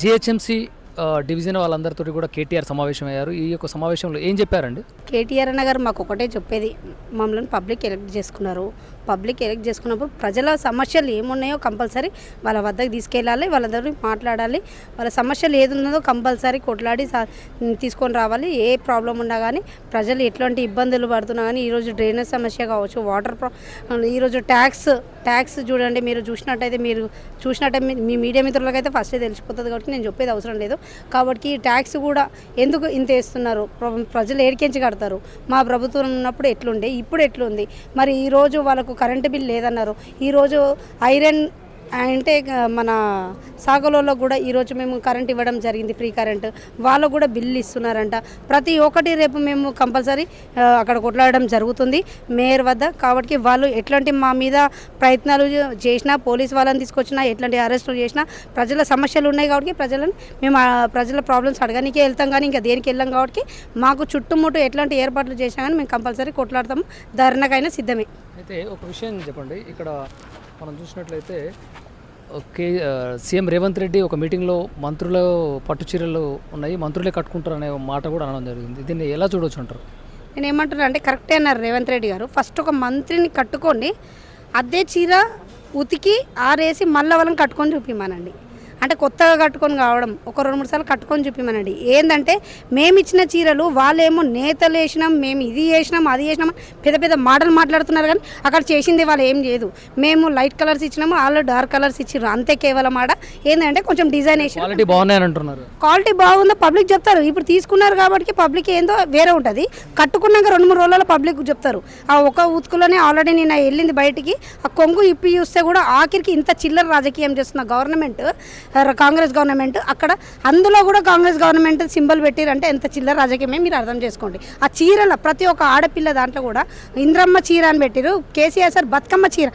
GHMC division వాళ్ళందరితో కూడా కేటీఆర్ సమావేశం అయ్యారు ఈ యొక్క సమావేశంలో ఏం చెప్పారండి? కేటీఆర్ అన్న గారు మాకు ఒకటే చెప్పేది. మమ్మల్ని పబ్లిక్ ఎలక్ట్ చేసుకున్నారు. పబ్లిక్ ఎలెక్ట్ చేసుకున్నప్పుడు ప్రజల సమస్యలు ఏమున్నాయో కంపల్సరీ వాళ్ళ వద్దకు తీసుకెళ్ళాలి వాళ్ళందరూ మాట్లాడాలి. వాళ్ళ సమస్యలు ఏది ఉన్నదో కంపల్సరీ కొట్లాడి తీసుకొని రావాలి. ఏ ప్రాబ్లం ఉన్నా కానీ ప్రజలు ఎట్లాంటి ఇబ్బందులు పడుతున్నా కానీ ఈరోజు డ్రైనేజ్ సమస్య కావచ్చు వాటర్ ప్రా ఈరోజు ట్యాక్స్ ట్యాక్స్ చూడండి మీరు చూసినట్టయితే మీరు చూసినట్టయితే మీ- మీ మీడియా మిత్రులకైతే ఫస్టే తెలిసిపోతుంది కాబట్టి నేను చెప్పేది అవసరం లేదు. కాబట్టి ఈ ట్యాక్స్ కూడా ఎందుకు ఇంత వేస్తున్నారు? ప్రజలు ఏడికించి కడతారు. మా ప్రభుత్వం ఉన్నప్పుడు ఎట్లుండే? ఇప్పుడు ఎట్లుంది? మరి ఈరోజు వాళ్ళకు కరెంటు బిల్ లేదన్నారు. ఈరోజు ఐరన్ అంటే మన సాగలలో కూడా ఈరోజు మేము కరెంట్ ఇవ్వడం జరిగింది ఫ్రీ కరెంట్ వాళ్ళకు కూడా బిల్లు ఇస్తున్నారంట. ప్రతి ఒక్కటి రేపు మేము కంపల్సరీ అక్కడ కొట్లాడడం జరుగుతుంది. మేయర్ వద్ద కాబట్టి వాళ్ళు ఎట్లాంటి మా మీద ప్రయత్నాలు చేసినా పోలీస్ వాళ్ళని తీసుకొచ్చినా ఎట్లాంటి అరెస్టులు చేసినా ప్రజల సమస్యలు ఉన్నాయి కాబట్టి ప్రజలను మేము ఆ ప్రజల ప్రాబ్లమ్స్ అడగనికే వెళ్తాం కానీ ఇంకా దేనికి వెళ్ళాం కాబట్టి మాకు చుట్టుముట్టు ఎట్లాంటి ఏర్పాట్లు చేసినా కానీ మేము కంపల్సరీ కొట్లాడతాము ధర్నకైనా సిద్ధమే. అయితే ఒక విషయం చెప్పండి. ఇక్కడ మనం చూసినట్లయితే ఓకే సీఎం రేవంత్ రెడ్డి ఒక మీటింగ్లో మంత్రులు పట్టు చీరలు ఉన్నాయి మంత్రులే కట్టుకుంటారు అనే మాట కూడా అనడం జరిగింది. దీన్ని ఎలా చూడొచ్చు అంటారు? నేను ఏమంటున్నా అంటే కరెక్టే అన్నారు రేవంత్ రెడ్డి గారు. ఫస్ట్ ఒక మంత్రిని కట్టుకోండి అదే చీర ఉతికి ఆరేసి మళ్ళీ వాళ్ళని కట్టుకొని చూపిమానండి. అంటే కొత్తగా కట్టుకొని కావడం. ఒక రెండు మూడు సార్లు కట్టుకొని చూపిమనండి. ఏంటంటే మేము ఇచ్చిన చీరలు వాళ్ళేమో నేతలు వేసినాం మేము ఇది చేసినాం అది చేసినాం పెద్ద పెద్ద మాటలు మాట్లాడుతున్నారు కానీ అక్కడ చేసింది వాళ్ళు ఏం చేయదు. మేము లైట్ కలర్స్ ఇచ్చినాము వాళ్ళు డార్క్ కలర్స్ ఇచ్చిర్రు. అంతే కేవలం ఆడ. ఏంటంటే కొంచెం డిజైన్ వేసిన. క్వాలిటీ బాగున్నాయని అంటున్నారు. క్వాలిటీ బాగుందో పబ్లిక్ చెప్తారు. ఇప్పుడు తీసుకున్నారు కాబట్టి పబ్లిక్ ఏందో వేరే ఉంటుంది. కట్టుకున్నాక రెండు మూడు రోజుల పబ్లిక్ చెప్తారు. ఆ ఒక ఉతుకులోనే ఆల్రెడీ నేను వెళ్ళింది బయటికి. ఆ కొంగు ఇప్పి చూస్తే కూడా ఆఖరికి ఇంత చిల్లర రాజకీయం చేస్తున్న గవర్నమెంట్ కాంగ్రెస్ గవర్నమెంట్ అక్కడ అందులో కూడా కాంగ్రెస్ గవర్నమెంట్ సింబల్ పెట్టిరంటే ఎంత చిల్లర రాజకీయమే మీరు అర్థం చేసుకోండి. ఆ చీరల ప్రతి ఒక్క ఆడపిల్ల దాంట్లో కూడా ఇంద్రమ్మ చీర అని పెట్టిరు కేసీఆర్ సార్ బతుకమ్మ చీర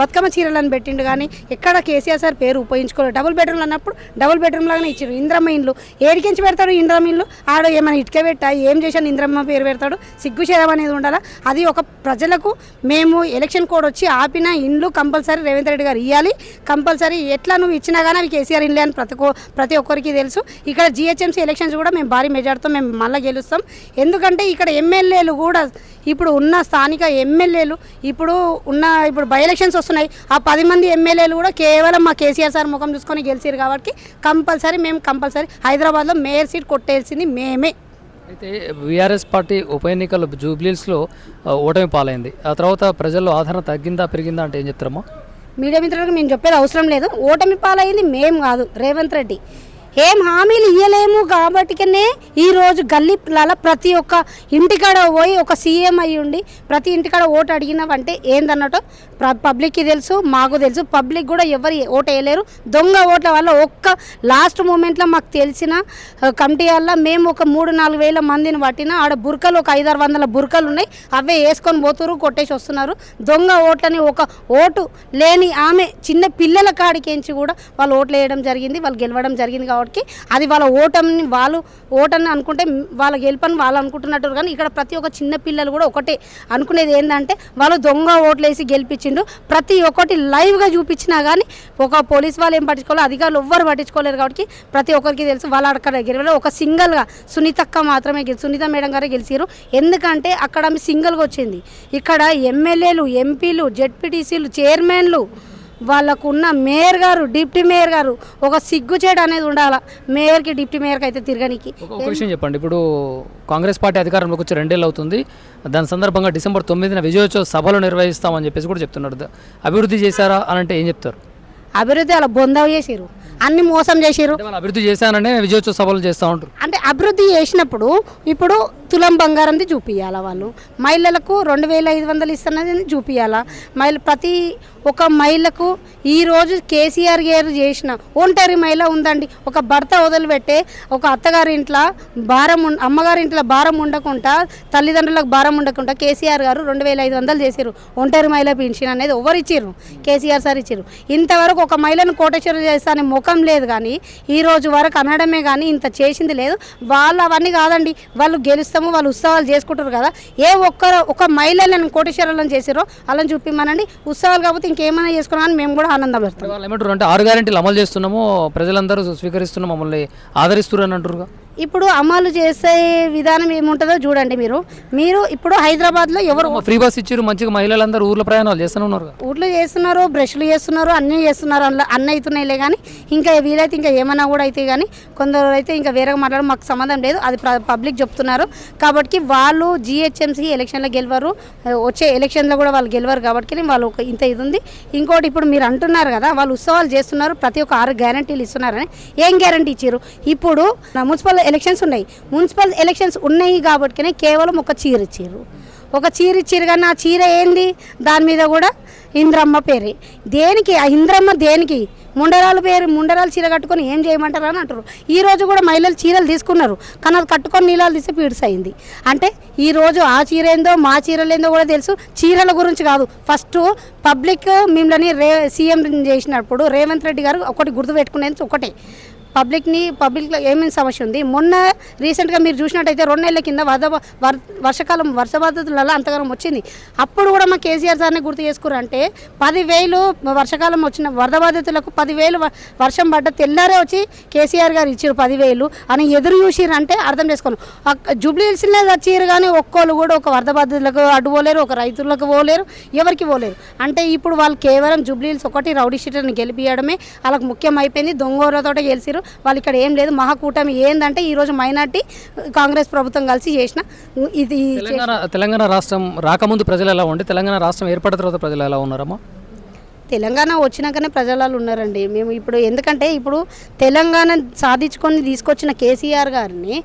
బతుకమ్మ చీరలు అని పెట్టిండు కానీ ఎక్కడ కేసీఆర్ సార్ పేరు ఉపయోగించుకోలేదు. డబుల్ బెడ్రూమ్ అన్నప్పుడు డబుల్ బెడ్రూమ్ లాగానే ఇచ్చారు ఇంద్రమ్మ ఇండ్లు ఏడికించి పెడతాడు ఇంద్రమ్మ ఇల్లు? ఆడ ఏమైనా ఇటుక పెట్టా? ఏం చేశాను ఇంద్రమ్మ పేరు పెడతాడు? సిగ్గుచేరం అనేది ఉండాలా? అది ఒక ప్రజలకు మేము ఎలక్షన్ కోడ్ వచ్చి ఆపిన ఇండ్లు కంపల్సరీ రేవంత్ రెడ్డి గారు ఇవ్వాలి కంపల్సరీ ఎట్లా నువ్వు ఇచ్చినా కానీ అవి కేసీఆర్ ఇండ్లే అని ప్రతి ఒక్క- ప్రతి ఒక్కరికి తెలుసు. ఇక్కడ జిహెచ్ఎంసీ ఎలక్షన్స్ కూడా మేము భారీ మెజార్టీతో మేము మళ్ళీ గెలుస్తాం. ఎందుకంటే ఇక్కడ ఎమ్మెల్యేలు కూడా ఇప్పుడు ఉన్న స్థానిక ఎమ్మెల్యేలు ఇప్పుడు ఉన్న ఇప్పుడు బై ఎలక్షన్స్ వస్తున్నాయి. ఆ పది మంది ఎమ్మెల్యేలు కూడా కేవలం మా కేసీఆర్ సార్ ముఖం చూసుకొని గెలిచారు కాబట్టి కంపల్సరీ మేము కంపల్సరీ హైదరాబాద్లో మేయర్ సీట్ కొట్టేసింది మేమే. అయితే బీఆర్ఎస్ పార్టీ ఉప ఎన్నికలు జూబ్లీస్లో ఓటమి పాలైంది. ఆ తర్వాత ప్రజల్లో ఆదరణ తగ్గిందా పెరిగిందా అంటే ఏం చెప్తారమ్మా? మీడియా మిత్రులకు మేము చెప్పేది అవసరం లేదు. ఓటమి పాలైంది మేము కాదు రేవంత్ రెడ్డి. ఏం హామీలు ఇవ్వలేము కాబట్టికనే ఈరోజు గల్లీల ప్రతి ఒక్క ఇంటికాడ పోయి ఒక సీఎం అయ్యి ఉండి ప్రతి ఇంటికాడ ఓటు అడిగినావంటే ఏందన్నట్టు పబ్లిక్కి తెలుసు మాకు తెలుసు. పబ్లిక్ కూడా ఎవరు ఓటు వేయలేరు. దొంగ ఓట్ల వల్ల ఒక్క లాస్ట్ మూమెంట్లో మాకు తెలిసిన కమిటీ వల్ల మేము ఒక మూడు నాలుగు వేల మందిని పట్టిన ఆడ బురకలు ఒక ఐదారు వందల బురకలు ఉన్నాయి. అవే వేసుకొని పోతురు కొట్టేసి వస్తున్నారు. దొంగ ఓట్లని ఒక ఓటు లేని ఆమె చిన్న పిల్లల కాడికించి కూడా వాళ్ళు ఓట్లు వేయడం జరిగింది వాళ్ళు గెలవడం జరిగింది కాబట్టి అది వాళ్ళ ఓటమిని వాళ్ళు ఓటని అనుకుంటే వాళ్ళ గెలుపని వాళ్ళు అనుకుంటున్నట్టు కానీ ఇక్కడ ప్రతి ఒక్క చిన్న పిల్లలు కూడా ఒకటే అనుకునేది ఏంటంటే వాళ్ళు దొంగ ఓట్లు వేసి గెలిపించిండు ప్రతి ఒక్కటి లైవ్గా చూపించినా కానీ ఒక పోలీస్ వాళ్ళు ఏం పట్టించుకోవాలి అధికారులు ఎవ్వరు పట్టించుకోలేరు కాబట్టి ప్రతి ఒక్కరికి తెలుసు వాళ్ళు అక్కడ గెలవలేదు ఒక సింగిల్గా సునీతక్క మాత్రమే గెలిచి సునీత మేడం గారే గెలిచారు ఎందుకంటే అక్కడ ఆమె సింగిల్గా వచ్చింది. ఇక్కడ ఎమ్మెల్యేలు ఎంపీలు జెడ్పీటీసీలు చైర్మన్లు వాళ్ళకున్న మేయర్ గారు డిప్టీ మేయర్ గారు ఒక సిగ్గుచేట అనేది ఉండాలా? మేయర్కి డిప్టీ మేయర్కి అయితే తిరగనికి. ఒక విషయం చెప్పండి. ఇప్పుడు కాంగ్రెస్ పార్టీ అధికారంలోకి వచ్చి రెండేళ్ళు అవుతుంది. దాని సందర్భంగా డిసెంబర్ తొమ్మిదిన విజయోత్సవ సభలు నిర్వహిస్తామని చెప్పేసి కూడా చెప్తున్నారు. అభివృద్ధి చేశారా అని అంటే ఏం చెప్తారు? అభివృద్ధి అలా బొందవ చేసిరు అన్ని మోసం చేసిరు వాళ్ళు అభివృద్ధి చేశాననే విజయోత్సవ సభలు చేస్తూ ఉంటారు. అంటే అభివృద్ధి చేసినప్పుడు ఇప్పుడు తులం బంగారంది చూపించాలా వాళ్ళు? మహిళలకు రెండు వేల ఐదు వందలు ఇస్తున్నది చూపించాలా మహిళ ప్రతి ఒక మహిళకు ఈరోజు కేసీఆర్ గారు చేసిన ఒంటరి మహిళ ఉందండి. ఒక భర్త వదిలిపెట్టే ఒక అత్తగారి ఇంట్లో భారం అమ్మగారి ఇంట్లో భారం ఉండకుండా తల్లిదండ్రులకు భారం ఉండకుండా కేసీఆర్ గారు రెండు వేల ఐదు వందలు చేసారు ఒంటరి మహిళ పెన్షన్ అనేది ఎవరు ఇచ్చారు కేసీఆర్ సార్ ఇచ్చారు ఇంతవరకు ఒక మహిళను కోటేశ్వరం చేస్తానే ముఖం లేదు కానీ ఈ రోజు వరకు అనడమే కానీ ఇంత చేసింది లేదు. వాళ్ళు అవన్నీ కాదండి. వాళ్ళు గెలుస్తారు చేస్తాము వాళ్ళు ఉత్సవాలు చేసుకుంటారు కదా. ఏ ఒక్కరు ఒక మహిళలను కోటేశ్వరాలను చేసారో అలా చూపిమ్మనండి ఉత్సవాలు కాకపోతే ఇంకేమైనా చేసుకున్నామని మేము కూడా ఆనందం పెడతాం. ఏమంటారు అంటే ఆరు గ్యారెంటీలు అమలు చేస్తున్నాము ప్రజలందరూ స్వీకరిస్తున్నాం మమ్మల్ని ఆదరిస్తున్నారు అని అంటారుగా ఇప్పుడు అమలు చేసే విధానం ఏముంటుందో చూడండి మీరు. మీరు ఇప్పుడు హైదరాబాద్లో ఎవరు ఫ్రీ బస్ ఇచ్చారు మంచిగా మహిళలందరూ ఊర్లో ప్రయాణాలు చేస్తూనే ఉన్నారు. ఊర్లు చేస్తున్నారు బ్రష్లు చేస్తున్నారు అన్నీ చేస్తున్నారు అందులో అన్నీ అవుతున్నాయిలే కానీ ఇంకా వీలైతే ఇంకా ఏమైనా కూడా అయితే కానీ కొందరు అయితే ఇంకా వేరేగా మాట్లాడడం మాకు సంబంధం లేదు అది పబ్లిక్ చెప్తున్నారు. కాబట్టి వాళ్ళు జిహెచ్ఎంసీ ఎలక్షన్లో గెలవరు వచ్చే ఎలక్షన్లో కూడా వాళ్ళు గెలవరు కాబట్టి వాళ్ళు ఒక ఇంత ఇది ఉంది. ఇంకోటి ఇప్పుడు మీరు అంటున్నారు కదా వాళ్ళు ఉత్సవాలు చేస్తున్నారు ప్రతి ఒక్క ఆరు గ్యారంటీలు ఇస్తున్నారని. ఏం గ్యారంటీ ఇచ్చారు ఇప్పుడు మున్సిపల్ ఎలక్షన్స్ ఉన్నాయి. మున్సిపల్ ఎలక్షన్స్ ఉన్నాయి కాబట్టి కేవలం ఒక చీర ఇచ్చారు ఒక చీర ఇచ్చారు కానీ ఆ చీర ఏంది? దాని మీద కూడా ఇంద్రమ్మ పేరే. దేనికి? ఆ ఇంద్రమ్మ దేనికి? ముండరాలు పేరు ముండరాలు చీర కట్టుకొని ఏం చేయమంటారు అని అంటారు. ఈరోజు కూడా మహిళలు చీరలు తీసుకున్నారు. కానీ అది కట్టుకొని నీళ్ళు తీసి పీడ్స్ అయింది అంటే ఈరోజు ఆ చీర ఏందో మా చీరలు ఏందో కూడా తెలుసు. చీరల గురించి కాదు. ఫస్ట్ పబ్లిక్ మిమ్మల్ని రే సీఎం చేసినప్పుడు రేవంత్ రెడ్డి గారు ఒకటి గుర్తుపెట్టుకునేది ఒకటే. పబ్లిక్ని పబ్లిక్లో ఏమేమి సమస్య ఉంది? మొన్న రీసెంట్గా మీరు చూసినట్టయితే రెండు నెలల కింద వరద వర్ వర్షకాలం వర్ష బాధితులలో అంతగానం వచ్చింది. అప్పుడు కూడా మా కేసీఆర్ సార్ని గుర్తు చేసుకున్నారు అంటే పదివేలు వర్షకాలం వచ్చిన వరద బాధితులకు పదివేలు వ- వర్షం పడ్డ తెల్లారే వచ్చి కేసీఆర్ గారు ఇచ్చారు పదివేలు అని ఎదురు చూసిరంటే అర్థం చేసుకోను. జూబ్లీ హిల్స్లో వచ్చారు కానీ ఒక్కోళ్ళు కూడా ఒక వరద బాధితులకు అడ్డు పోలేరు ఒక రైతులకు పోలేరు ఎవరికి పోలేరు. అంటే ఇప్పుడు వాళ్ళు కేవలం జూబ్లీ హిల్స్ ఒకటి రౌడీ షీటర్ని గెలిపియడమే వాళ్ళకి ముఖ్యం అయిపోయింది దొంగోరతో గెలిచిరు వాళ్ళు ఇక్కడ ఏం లేదు. మహాకూటమి ఏందంటే ఈరోజు మైనార్టీ కాంగ్రెస్ ప్రభుత్వం కలిసి చేసిన ఇది తెలంగాణ తెలంగాణ రాష్ట్రం రాకముందు ప్రజలు ఎలా ఉండే? తెలంగాణ రాష్ట్రం ఏర్పడిన తర్వాత ప్రజలు ఎలా ఉన్నారమ్మా? తెలంగాణ వచ్చినాకనే ప్రజలలో ఉన్నారండి. మేము ఇప్పుడు ఎందుకంటే ఇప్పుడు తెలంగాణ సాధించుకొని తీసుకొచ్చిన కేసీఆర్ గారిని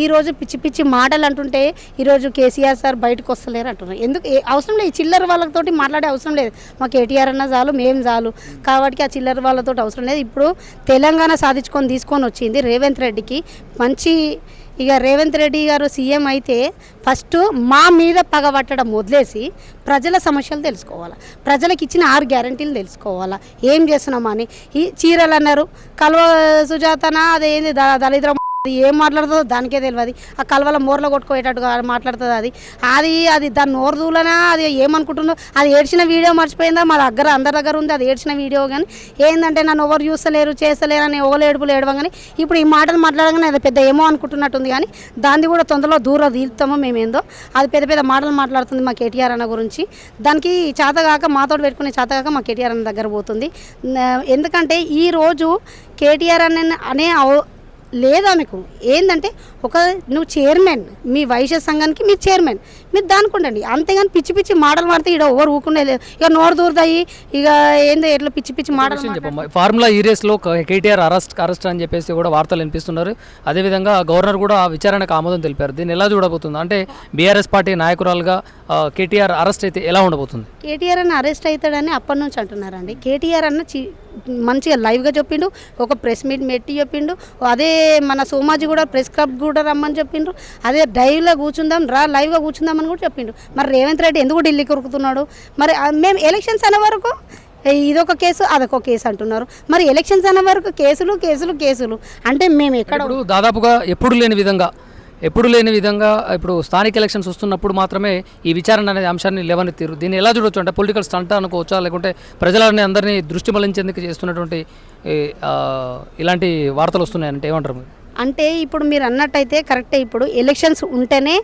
ఈరోజు పిచ్చి పిచ్చి మాటలు అంటుంటే ఈరోజు కేసీఆర్ సార్ బయటకు వస్తలేరు అంటున్నారు. ఎందుకు? అవసరం లేదు. చిల్లర వాళ్ళతోటి మాట్లాడే అవసరం లేదు. మా కేటీఆర్ అన్న చాలు మేము చాలు. కాబట్టి ఆ చిల్లర వాళ్ళతో అవసరం లేదు. ఇప్పుడు తెలంగాణ సాధించుకొని తీసుకొని వచ్చింది రేవంత్ రెడ్డికి మంచి ఇక రేవంత్ రెడ్డి గారు సీఎం అయితే ఫస్ట్ మా మీద పగబట్టడం వదిలేసి ప్రజల సమస్యలు తెలుసుకోవాలి. ప్రజలకు ఇచ్చిన ఆరు గ్యారంటీలు తెలుసుకోవాలా. ఏం చేస్తున్నామని ఈ చీరలు అన్నారు. కల్వ సుజాతనా అదేంది ద దళిద్ర అది ఏం మాట్లాడుతుందో దానికే తెలియదు ఆ కలవల మోర్లో కొట్టుకోయేటట్టుగా మాట్లాడుతుంది అది. అది అది దాని నోరుదూలనా అది ఏమనుకుంటుందో? అది ఏడ్చిన వీడియో మర్చిపోయిందా? మా దగ్గర అందరి దగ్గర ఉంది అది ఏడ్చిన వీడియో కానీ ఏంటంటే నన్ను ఎవరు చూస్తలేరు చేస్తలేరు అని ఎవరు ఏడుపులు ఏడవం కానీ ఇప్పుడు ఈ మాటలు మాట్లాడగానే అది పెద్ద ఏమో అనుకుంటున్నట్టుంది కానీ దాన్ని కూడా తొందరలో దూరం తీస్తామో మేమేందో. అది పెద్ద పెద్ద మాటలు మాట్లాడుతుంది మా కేటీఆర్ అన్న గురించి. దానికి చేతగాక మాతో పెట్టుకునే చేతగాక మా కేటీఆర్ అన్న దగ్గర పోతుంది. ఎందుకంటే ఈరోజు కేటీఆర్ అన్న అనే లేదు ఆమెకు ఏంటంటే ఒక నువ్వు చైర్మన్ మీ వైశ్య సంఘానికి మీ చైర్మన్. మీరు దానికి ఉండండి అంతేగాని పిచ్చి పిచ్చి మాటలు మాడితే ఇక్కడ ఎవరు ఊకునే లేదు. ఇక నోరు దూరుతాయి. ఇక ఏందో ఎట్లా పిచ్చి పిచ్చి మాటలు ఫార్ములా ఈ రేస్లో కేటీఆర్ అరెస్ట్ అరెస్ట్ అని చెప్పేసి కూడా వార్తలు వినిపిస్తున్నారు. అదేవిధంగా గవర్నర్ కూడా ఆ విచారణకు ఆమోదం తెలిపారు. దీన్ని ఎలా చూడబోతుంది? అంటే బీఆర్ఎస్ పార్టీ నాయకురాలుగా కేటీఆర్ అరెస్ట్ అయితే ఎలా ఉండబోతుంది? కేటీఆర్ అన్న అరెస్ట్ అవుతాడని అప్పటి నుంచి అంటున్నారండి. కేటీఆర్ అన్న మంచిగా లైవ్గా చెప్పిండు ఒక ప్రెస్ మీట్ పెట్టి చెప్పిండు అదే మన సోమాజీ కూడా ప్రెస్ క్లబ్ కూడా రమ్మని చెప్పిండ్రు అదే డైవ్లో కూర్చుందాం రా లైవ్గా కూర్చుందామని కూడా చెప్పిండు. మరి రేవంత్ రెడ్డి ఎందుకు ఢిల్లీకి ఉరుకుతున్నాడు మరి మేము ఎలక్షన్స్ అనే వరకు ఇదొక కేసు అదొక కేసు అంటున్నారు. మరి ఎలక్షన్స్ అనే వరకు కేసులు కేసులు కేసులు. అంటే మేము ఎక్కడ దాదాపుగా ఎప్పుడు లేని విధంగా ఎప్పుడు లేని విధంగా ఇప్పుడు స్థానిక ఎలక్షన్స్ వస్తున్నప్పుడు మాత్రమే ఈ విచారణ అనే అంశాన్ని లేవనెత్తారు దీన్ని ఎలా చూడొచ్చు అంటే పొలిటికల్ స్టంట్ అనుకోవచ్చా? లేకుంటే ప్రజలని అందరినీ దృష్టి మళ్ళించేందుకు చేస్తున్నటువంటి ఇలాంటి వార్తలు వస్తున్నాయంటే ఏమంటారు అంటే ఇప్పుడు మీరు అన్నట్టయితే కరెక్టే. ఇప్పుడు ఎలక్షన్స్ ఉంటేనే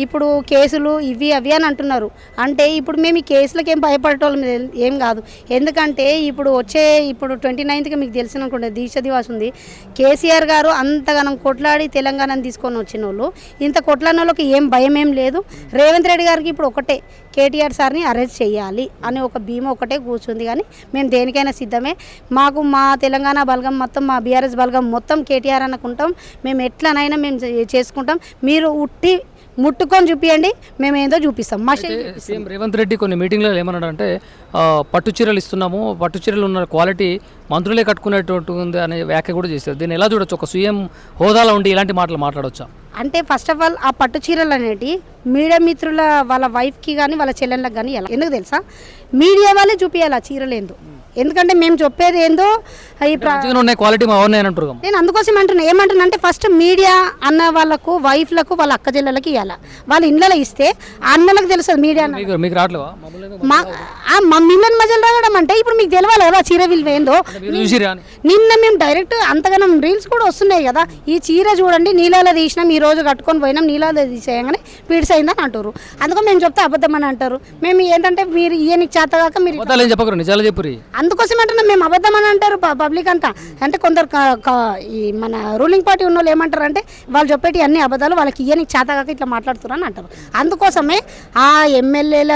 ఇప్పుడు కేసులు ఇవి అవి అని అంటున్నారు. అంటే ఇప్పుడు మేము ఈ కేసులకు ఏం భయపడటం ఏం కాదు. ఎందుకంటే ఇప్పుడు వచ్చే ఇప్పుడు ట్వంటీ నైన్త్కి మీకు తెలిసిన అనుకుంటే దీక్ష దివాస్ ఉంది. కేసీఆర్ గారు అంతగానం కొట్లాడి తెలంగాణను తీసుకొని వచ్చిన వాళ్ళు ఇంత కొట్లాడిన వాళ్ళకి ఏం భయం ఏం లేదు. రేవంత్ రెడ్డి గారికి ఇప్పుడు ఒకటే కేటీఆర్ సార్ని అరెస్ట్ చేయాలి అనే ఒక భీమా ఒకటే కూర్చుంది. కానీ మేము దేనికైనా సిద్ధమే. మాకు మా తెలంగాణ బలగం మొత్తం మా బీఆర్ఎస్ బలగం మొత్తం కేటీఆర్ అనుకుంటాం. మేము ఎట్లనైనా మేము చే- చేసుకుంటాం. మీరు ఉట్టి ముట్టుకొని చూపియండి మేము ఏందో చూపిస్తాం. మా. సీఎం రేవంత్ రెడ్డి కొన్ని మీటింగ్లో ఏమన్నాడంటే ఆ, పట్టు చీరలు ఇస్తున్నాము పట్టు చీరలు ఉన్న క్వాలిటీ మంత్రులే కట్టుకునేటువంటి ఉంది అనే వ్యాఖ్య కూడా చేశారు. దీన్ని ఎలా చూడొచ్చు? ఒక సీఎం హోదాలో ఉండి ఇలాంటి మాటలు మాట్లాడొచ్చా? అంటే ఫస్ట్ ఆఫ్ ఆల్ ఆ పట్టు చీరలు అనేటి మీడియా మిత్రుల వాళ్ళ వైఫ్కి కానీ వాళ్ళ చెల్లెళ్ళకి కానీ ఎలా? ఎందుకు తెలుసా? మీడియా వాళ్ళే చూపించాలి ఆ చీరలు ఏందో ఎందుకంటే మేము చెప్పేది ఏందో ఈ ఉన్నాయి క్వాలిటీ అంటారు నేను అందుకోసం అంటున్నా ఏమంటున్నా అంటే ఫస్ట్ మీడియా అన్న వాళ్ళకు వైఫ్లకు వాళ్ళ అక్క చెల్లెలకి ఇవ్వాలి వాళ్ళ ఇళ్ళలో ఇస్తే అన్నలకు తెలుస్తుంది మీడియా మీకు రావట్లేవా? మా మిమ్మల్ని మధ్యలో రావడం అంటే ఇప్పుడు మీకు తెలవాలి కదా చీర విలువ ఏందో? మీరు నిన్న మేము డైరెక్ట్ అంతగానం రీల్స్ కూడా వస్తున్నాయి కదా. ఈ చీర చూడండి నీళ్ళలో తీసినాం ఈ రోజు కట్టుకొని పోయినాం నీళ్ళలో తీసేయగానే పీడ్స్ అయిందని అంటారు అందుకని మేము చెప్తే అబద్ధం అని అంటారు. మేము ఏంటంటే మీరు ఈయనకి చేతగాక మీరు అబద్ధాలు ఏం చెప్పకరు నిజాలు చెప్పురి అందుకోసం అంటున్నాం మేము అబద్ధం అని అంటారు పబ్లిక్ అంతా. అంటే కొందరు ఈ మన రూలింగ్ పార్టీ ఉన్న వాళ్ళు ఏమంటారు అంటే వాళ్ళు చెప్పేటి అన్ని అబద్ధాలు వాళ్ళకి ఇయ్యనికి చేతగాక ఇట్లా మాట్లాడుతున్నారు అని అంటారు. అందుకోసమే ఆ ఎమ్మెల్యేల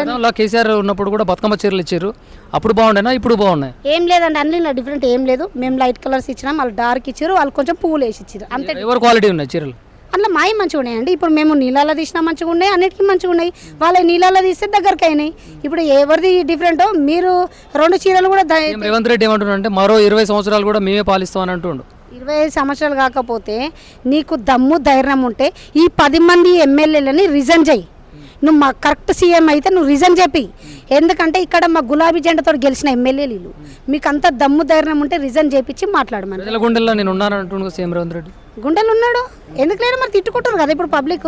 గతంలో కేసీఆర్ ఉన్నప్పుడు కూడా బతుకమ్మ చీరలు ఇచ్చారు. అప్పుడు బాగుండేనా? ఇప్పుడు బాగున్నాయి? ఏం లేదండి అన్ని డిఫరెంట్ ఏం లేదు. మేము లైట్ కలర్స్ ఇచ్చినాం వాళ్ళు డార్క్ ఇచ్చారు వాళ్ళు కొంచెం పువ్వులు వేసి ఇచ్చారు అంతే. ఎవరు క్వాలిటీ ఉన్నాయి చీరలు? అందులో మాయి మంచిగా ఉన్నాయండి ఇప్పుడు మేము నీళ్ళలో తీసినా మంచిగా ఉన్నాయి అన్నిటికీ మంచిగా ఉన్నాయి. వాళ్ళ నీళ్ళలో తీస్తే దగ్గరకు అయినాయి. ఇప్పుడు ఎవరిది డిఫరెంటో మీరు రెండు చీరలు కూడా రేవంత్ రెడ్డి ఏమంటున్నాడు అంటే మరో ఇరవై సంవత్సరాలు కూడా మేమే పాలిస్తామని అంటుండు. ఇరవై ఐదు సంవత్సరాలు కాకపోతే నీకు దమ్ము ధైర్యం ఉంటే ఈ పది మంది ఎమ్మెల్యేలని రిజైన్ చేయి నువ్వు మా కరెక్ట్ సీఎం అయితే నువ్వు రిజైన్ చెప్పి. ఎందుకంటే ఇక్కడ మా గులాబీ జెండాతో గెలిచిన ఎమ్మెల్యేలు మీకు అంత దమ్ము ధైర్యం ఉంటే రిజైన్ చేపించి మాట్లాడమని. నేను ఉన్నాను అంటుండు సీఎం రేవంత్ రెడ్డి. గుండెలు ఉన్నాడు ఎందుకు లేడు మరి తిట్టుకుంటారు కదా ఇప్పుడు పబ్లిక్?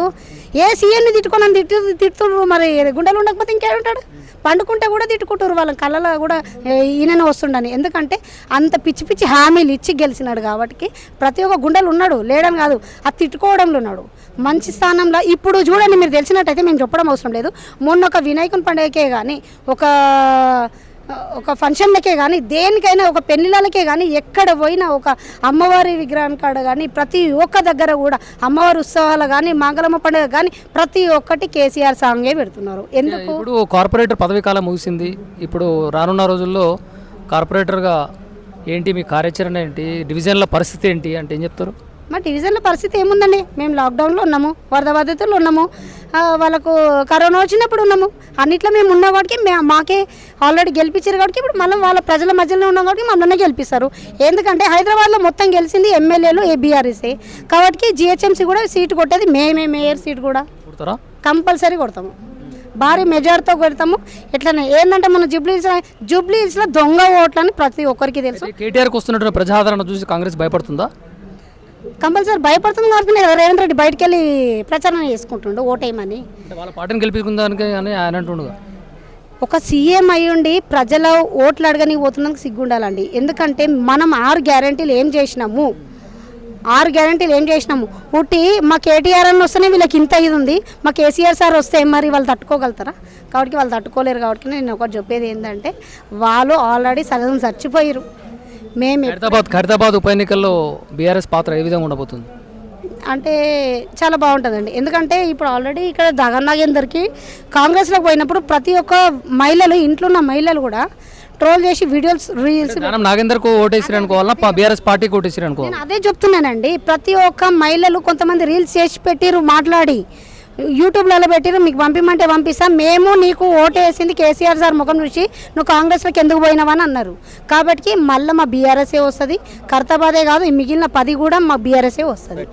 ఏ సీఎంని తిట్టుకొని తిట్టు తిట్టుతున్నారు మరి? గుండెలు ఉండకపోతే ఇంకేడుంటాడు? పండుకుంటే కూడా తిట్టుకుంటారు వాళ్ళ కళ్ళలో కూడా ఏ, ఈయననే వస్తుండని. ఎందుకంటే అంత పిచ్చి పిచ్చి హామీలు ఇచ్చి గెలిచినాడు కాబట్టి ప్రతి ఒక్క గుండెలు ఉన్నాడు లేడని కాదు అది తిట్టుకోవడంలో ఉన్నాడు. మంచి స్థానంలో ఇప్పుడు చూడండి మీరు తెలిసినట్టయితే మేము చెప్పడం అవసరం లేదు. మొన్న ఒక వినాయకుని పండుగకే కానీ ఒక ఒక ఫంక్షన్లకే కానీ దేనికైనా ఒక పెళ్ళిళ్ళకే కానీ ఎక్కడ పోయినా ఒక అమ్మవారి విగ్రహం కాడ కానీ ప్రతి ఒక్క దగ్గర కూడా అమ్మవారి ఉత్సవాలు కానీ మంగళమ్మ పండుగ కానీ ప్రతి ఒక్కటి కేసీఆర్ సాంగే పెడుతున్నారు. ఎందుకు? ఇప్పుడు కార్పొరేటర్ పదవీ కాలం ముగిసింది. ఇప్పుడు రానున్న రోజుల్లో కార్పొరేటర్గా ఏంటి మీ కార్యాచరణ ఏంటి డివిజన్ల పరిస్థితి ఏంటి అంటే ఏం చెప్తారు? మా డివిజన్లో పరిస్థితి ఏముందండి? మేము లాక్డౌన్లో ఉన్నాము వరద బాధితులు ఉన్నాము వాళ్ళకు కరోనా వచ్చినప్పుడు ఉన్నాము. అన్నిట్లో మేము ఉన్నాం మే మాకే ఆల్రెడీ గెలిపించారు కాబట్టి ఇప్పుడు మళ్ళీ వాళ్ళ ప్రజల మధ్యలో ఉన్నాం కాబట్టి మమ్మల్ని గెలిపిస్తారు. ఎందుకంటే హైదరాబాద్లో మొత్తం గెలిచింది ఎమ్మెల్యేలు ఏబీఆర్ఎస్ఏ. కాబట్టి జిహెచ్ఎంసీ కూడా సీటు కొట్టేది మేమే మేయర్ సీట్ కూడా. కంపల్సరీ కొడతాము. భారీ మెజార్టీతో కొడతాము. ఎట్లనే ఏంటంటే మన జూబ్లీ హిల్స్ జూబ్లీ హిల్స్లో దొంగ ఓట్లని ప్రతి ఒక్కరికి తెలుసు. కేటీఆర్కి వస్తున్నటువంటి ప్రజాదరణ చూసి కాంగ్రెస్ భయపడుతుందా? కంపల్సరీ భయపడుతుంది కాబట్టి రేవంత్ రెడ్డి బయటకు వెళ్ళి ప్రచారం చేసుకుంటుండు ఓటేయమని. వాళ్ళ పార్టీని గెలిపించుకుందానికి అని ఆయన అంటుండగా. ఒక సీఎం అయ్యుండి ప్రజల ఓట్లు అడగని పోతున్నందుకు సిగ్గుండాలండి. ఎందుకంటే మనం ఆరు గ్యారంటీలు ఏం చేసినాము? ఆరు గ్యారంటీలు ఏం చేసినాము? ఉట్టి మా కేటీఆర్ అని వస్తేనే వీళ్ళకి ఇంత ఇది ఉంది. మా కేసీఆర్ సార్ వస్తే మరి వాళ్ళు తట్టుకోగలుగుతారా? కాబట్టి వాళ్ళు తట్టుకోలేరు కాబట్టి నేను ఒకటి చెప్పేది ఏంటంటే వాళ్ళు ఆల్రెడీ సగం చచ్చిపోయారు మేము. ఖైరతాబాద్ ఖైరతాబాద్ ఉప ఎన్నికల్లో బీఆర్ఎస్ పాత్ర ఏ విధంగా ఉండబోతుంది? అంటే చాలా బాగుంటుందండి. ఎందుకంటే ఇప్పుడు ఆల్రెడీ ఇక్కడ జగన్ నాగేందర్కి కాంగ్రెస్లోకి పోయినప్పుడు ప్రతి ఒక్క మహిళలు ఇంట్లో ఉన్న మహిళలు కూడా ట్రోల్ చేసి వీడియోస్ రీల్స్ నాగేందర్కు ఓటేసిరు అనుకోవాలా బీఆర్ఎస్ పార్టీకి ఓటేసిరు అనుకోవాలి అదే చెప్తున్నానండి. ప్రతి ఒక్క మహిళలు కొంతమంది రీల్స్ చేసి పెట్టిరు మాట్లాడి. యూట్యూబ్లలో పెట్టిరు మీకు పంపిమంటే పంపిస్తాం. మేము నీకు ఓటు వేసింది కేసీఆర్ సార్ ముఖం చూసి నువ్వు కాంగ్రెస్లోకి ఎందుకు పోయినావని అన్నారు. కాబట్టి మళ్ళీ మా బీఆర్ఎస్ఏ వస్తుంది. కర్తాబాదే కాదు ఈ మిగిలిన పది కూడా మా బీఆర్ఎస్ఏ వస్తుంది.